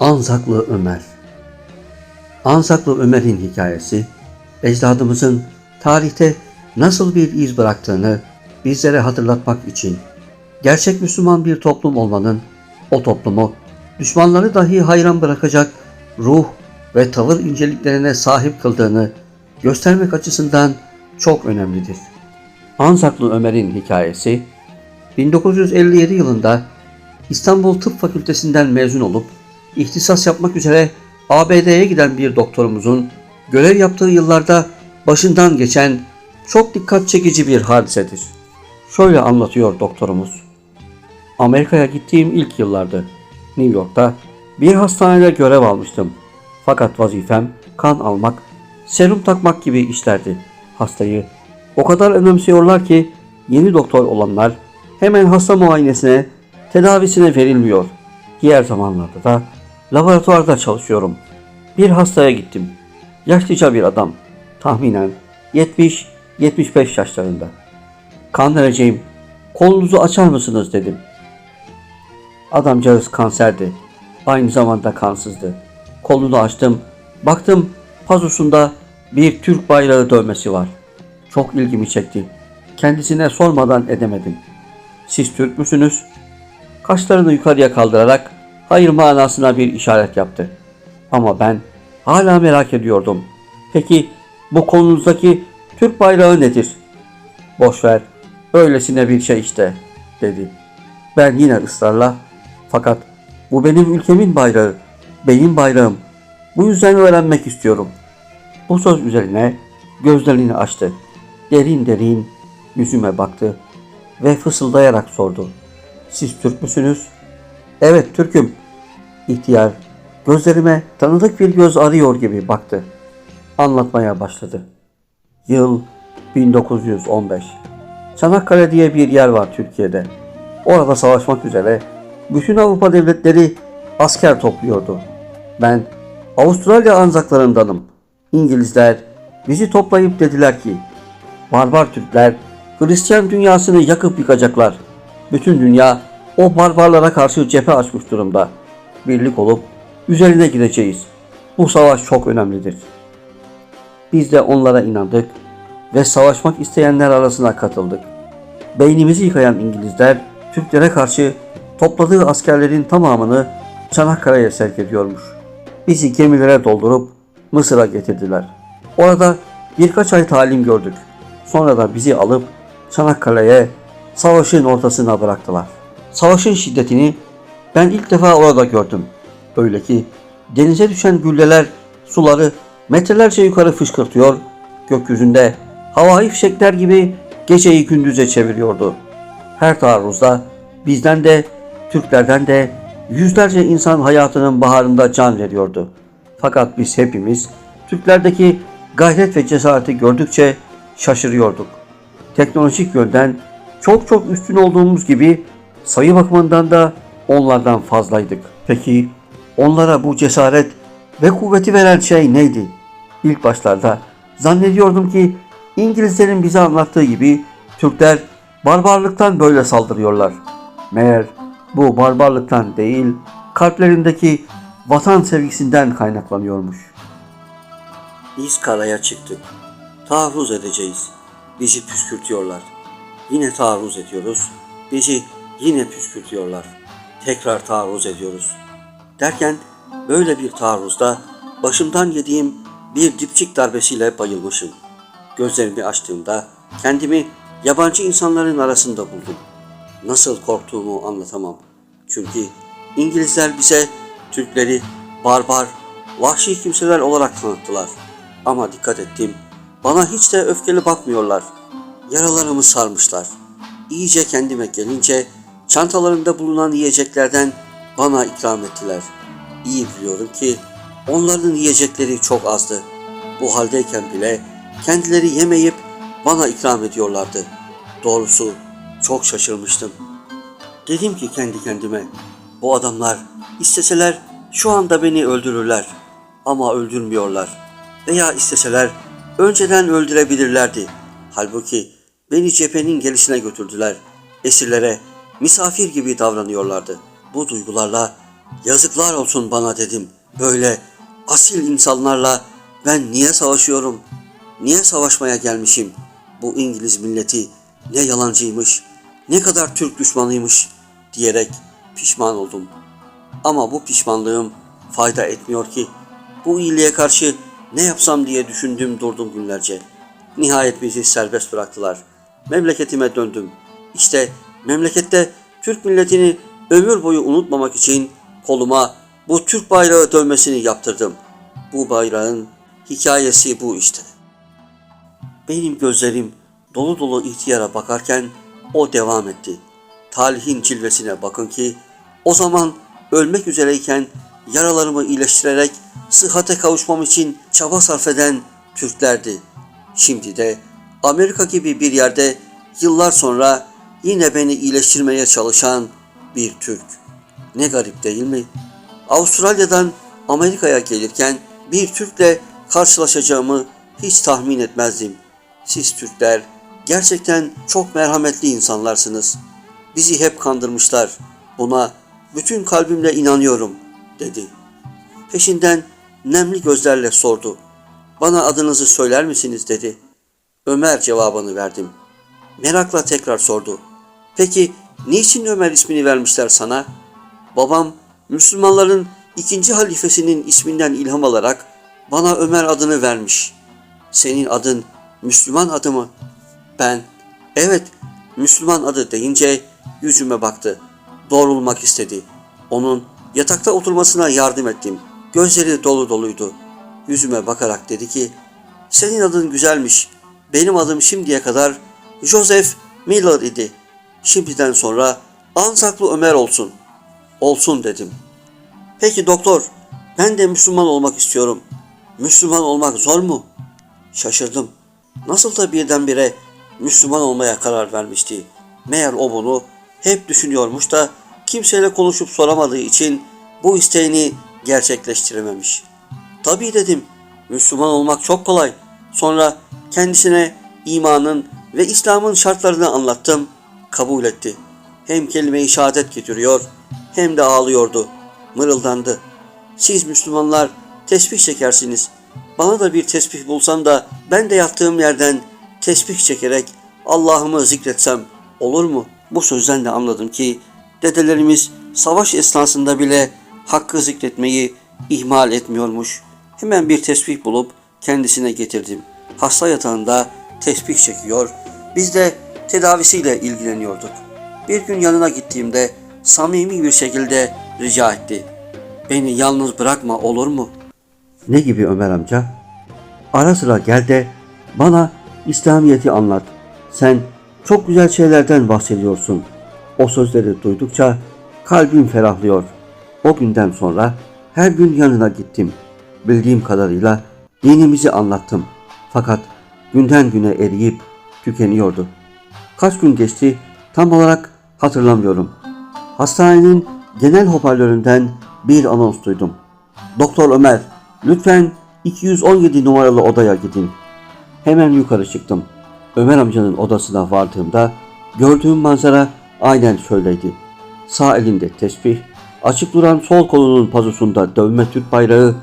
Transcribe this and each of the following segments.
Anzaklı Ömer Anzaklı Ömer'in hikayesi, ecdadımızın tarihte nasıl bir iz bıraktığını bizlere hatırlatmak için gerçek Müslüman bir toplum olmanın o toplumu düşmanları dahi hayran bırakacak ruh ve tavır inceliklerine sahip kıldığını göstermek açısından çok önemlidir. Anzaklı Ömer'in hikayesi 1957 yılında İstanbul Tıp Fakültesinden mezun olup ihtisas yapmak üzere ABD'ye giden bir doktorumuzun görev yaptığı yıllarda başından geçen çok dikkat çekici bir hadisedir. Şöyle anlatıyor doktorumuz. Amerika'ya gittiğim ilk yıllardı. New York'ta bir hastanede görev almıştım. Fakat vazifem kan almak, serum takmak gibi işlerdi. Hastayı o kadar önemsiyorlar ki yeni doktor olanlar hemen hasta muayenesine, tedavisine verilmiyor. Diğer zamanlarda da laboratuvarda çalışıyorum. Bir hastaya gittim. Yaşlıca bir adam. Tahminen 70-75 yaşlarında. Kan vereceğim. Kolunuzu açar mısınız dedim. Adamcağız kanserdi. Aynı zamanda kansızdı. Kolunu açtım. Baktım pazusunda bir Türk bayrağı dövmesi var. Çok ilgimi çekti. Kendisine sormadan edemedim. Siz Türk müsünüz? Kaşlarını yukarıya kaldırarak hayır manasına bir işaret yaptı. Ama ben hala merak ediyordum. Peki bu kolunuzdaki Türk bayrağı nedir? Boş ver. Öylesine bir şey işte dedi. Ben yine ısrarla fakat bu benim ülkemin bayrağı, benim bayrağım. Bu yüzden öğrenmek istiyorum. Bu söz üzerine gözlerini açtı. Derin derin yüzüme baktı ve fısıldayarak sordu. Siz Türk müsünüz? Evet Türk'üm. İhtiyar gözlerime tanıdık bir göz arıyor gibi baktı. Anlatmaya başladı. Yıl 1915. Çanakkale diye bir yer var Türkiye'de. Orada savaşmak üzere bütün Avrupa devletleri asker topluyordu. Ben Avustralya anzaklarındanım. İngilizler bizi toplayıp dediler ki barbar Türkler Hristiyan dünyasını yakıp yıkacaklar. Bütün dünya o barbarlara karşı cephe açmış durumda. Birlik olup üzerine gideceğiz. Bu savaş çok önemlidir. Biz de onlara inandık ve savaşmak isteyenler arasına katıldık. Beynimizi yıkayan İngilizler Türklere karşı topladığı askerlerin tamamını Çanakkale'ye sevk ediyormuş. Bizi gemilere doldurup Mısır'a getirdiler. Orada birkaç ay talim gördük. Sonra da bizi alıp Çanakkale'ye savaşın ortasına bıraktılar. Savaşın şiddetini ben ilk defa orada gördüm. Öyle ki denize düşen gülleler suları metrelerce yukarı fışkırtıyor, gökyüzünde havai fişekler gibi geceyi gündüze çeviriyordu. Her taarruzda bizden de Türklerden de yüzlerce insan hayatının baharında can veriyordu. Fakat biz hepimiz Türklerdeki gayret ve cesareti gördükçe şaşırıyorduk. Teknolojik yönden çok çok üstün olduğumuz gibi sayı bakımından da onlardan fazlaydık. Peki onlara bu cesaret ve kuvveti veren şey neydi? İlk başlarda zannediyordum ki İngilizlerin bize anlattığı gibi Türkler barbarlıktan böyle saldırıyorlar. Meğer bu barbarlıktan değil, kalplerindeki vatan sevgisinden kaynaklanıyormuş. Biz karaya çıktık. Taarruz edeceğiz. Bizi püskürtüyorlar. Yine taarruz ediyoruz. Bizi yine püskürtüyorlar. Tekrar taarruz ediyoruz. Derken böyle bir taarruzda başımdan yediğim bir dipçik darbesiyle bayılmışım. Gözlerimi açtığımda kendimi yabancı insanların arasında buldum. Nasıl korktuğumu anlatamam. Çünkü İngilizler bize Türkleri barbar, vahşi kimseler olarak tanıttılar. Ama dikkat ettim, bana hiç de öfkeli bakmıyorlar. Yaralarımı sarmışlar. İyice kendime gelince çantalarında bulunan yiyeceklerden bana ikram ettiler. İyi biliyorum ki onların yiyecekleri çok azdı. Bu haldeyken bile kendileri yemeyip bana ikram ediyorlardı. Doğrusu çok şaşırmıştım. Dedim ki kendi kendime, bu adamlar isteseler şu anda beni öldürürler ama öldürmüyorlar. Veya isteseler önceden öldürebilirlerdi. Halbuki beni cephenin gelişine götürdüler. Esirlere misafir gibi davranıyorlardı. Bu duygularla Yazıklar olsun bana dedim. Böyle asil insanlarla ben niye savaşıyorum? Niye savaşmaya gelmişim? Bu İngiliz milleti ne yalancıymış, ne kadar Türk düşmanıymış diyerek pişman oldum. Ama bu pişmanlığım fayda etmiyor ki. Bu iyiliğe karşı ne yapsam diye düşündüm durdum günlerce. Nihayet bizi serbest bıraktılar. Memleketime döndüm. İşte memlekette Türk milletini ömür boyu unutmamak için koluma bu Türk bayrağı dövmesini yaptırdım. Bu bayrağın hikayesi bu işte. Benim gözlerim dolu dolu ihtiyara bakarken o devam etti. Talihin cilvesine bakın ki o zaman ölmek üzereyken yaralarımı iyileştirerek sıhhate kavuşmam için çaba sarf eden Türklerdi. Şimdi de Amerika gibi bir yerde yıllar sonra yine beni iyileştirmeye çalışan bir Türk. Ne garip değil mi? Avustralya'dan Amerika'ya gelirken bir Türk'le karşılaşacağımı hiç tahmin etmezdim. Siz Türkler gerçekten çok merhametli insanlarsınız. Bizi hep kandırmışlar. Buna bütün kalbimle inanıyorum, dedi. Peşinden nemli gözlerle sordu. Bana adınızı söyler misiniz, dedi. Ömer cevabını verdim. Merakla tekrar sordu. Peki niçin Ömer ismini vermişler sana? Babam Müslümanların ikinci halifesinin isminden ilham alarak bana Ömer adını vermiş. Senin adın Müslüman adı mı? Ben, evet Müslüman adı deyince yüzüme baktı. Doğrulmak istedi. Onun yatakta oturmasına yardım ettim. Gözleri dolu doluydu. Yüzüme bakarak dedi ki, senin adın güzelmiş. Benim adım şimdiye kadar Joseph Miller idi. Şimdiden sonra Ansaklı Ömer olsun. Olsun dedim. Peki doktor, ben de Müslüman olmak istiyorum. Müslüman olmak zor mu? Şaşırdım. Nasıl da birdenbire Müslüman olmaya karar vermişti. Meğer o bunu hep düşünüyormuş da kimseyle konuşup soramadığı için bu isteğini gerçekleştirememiş. Tabii dedim. Müslüman olmak çok kolay. Sonra kendisine imanın ve İslam'ın şartlarını anlattım. Kabul etti. Hem kelime-i şehadet getiriyor hem de ağlıyordu. Mırıldandı. Siz Müslümanlar tesbih çekersiniz. Bana da bir tesbih bulsan da ben de yattığım yerden tesbih çekerek Allah'ımı zikretsem olur mu? Bu sözden de anladım ki dedelerimiz savaş esnasında bile hakkı zikretmeyi ihmal etmiyormuş. Hemen bir tesbih bulup kendisine getirdim. Hasta yatağında tesbih çekiyor. Biz de tedavisiyle ilgileniyorduk. Bir gün yanına gittiğimde samimi bir şekilde rica etti. Beni yalnız bırakma olur mu? Ne gibi Ömer amca? Ara sıra gel de bana İslamiyet'i anlat. Sen çok güzel şeylerden bahsediyorsun. O sözleri duydukça kalbim ferahlıyor. O günden sonra her gün yanına gittim. Bildiğim kadarıyla dinimizi anlattım. Fakat günden güne eriyip tükeniyordu. Kaç gün geçti tam olarak hatırlamıyorum. Hastanenin genel hoparlöründen bir anons duydum. Doktor Ömer, lütfen 217 numaralı odaya gidin. Hemen yukarı çıktım. Ömer amcanın odasına vardığımda gördüğüm manzara aynen şöyleydi. Sağ elinde tesbih, açık duran sol kolunun pazusunda dövme Türk bayrağı,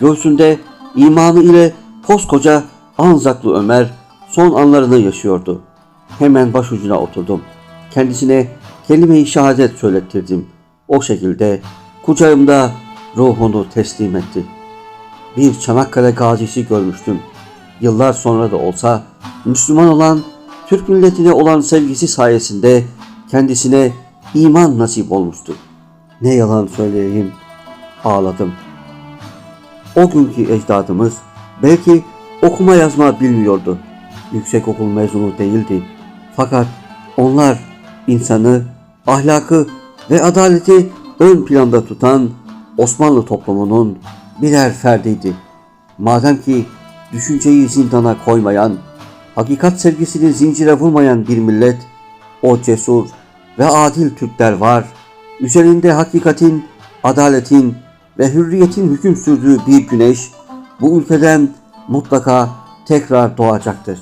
göğsünde imanı ile koskoca Anzaklı Ömer son anlarını yaşıyordu. Hemen başucuna oturdum. Kendisine kelime-i şehadet söylettirdim. O şekilde kucağımda ruhunu teslim etti. Bir Çanakkale gazisi görmüştüm. Yıllar sonra da olsa Müslüman olan Türk milletine olan sevgisi sayesinde kendisine iman nasip olmuştu. Ne yalan söyleyeyim, ağladım. O günkü ecdadımız belki okuma yazma bilmiyordu. Yüksek okul mezunu değildi. Fakat onlar insanı, ahlakı ve adaleti ön planda tutan Osmanlı toplumunun birer ferdiydi. Madem ki düşünceyi zindana koymayan, hakikat sevgisini zincire vurmayan bir millet, o cesur ve adil Türkler var. Üzerinde hakikatin, adaletin ve hürriyetin hüküm sürdüğü bir güneş bu ülkeden mutlaka tekrar doğacaktır.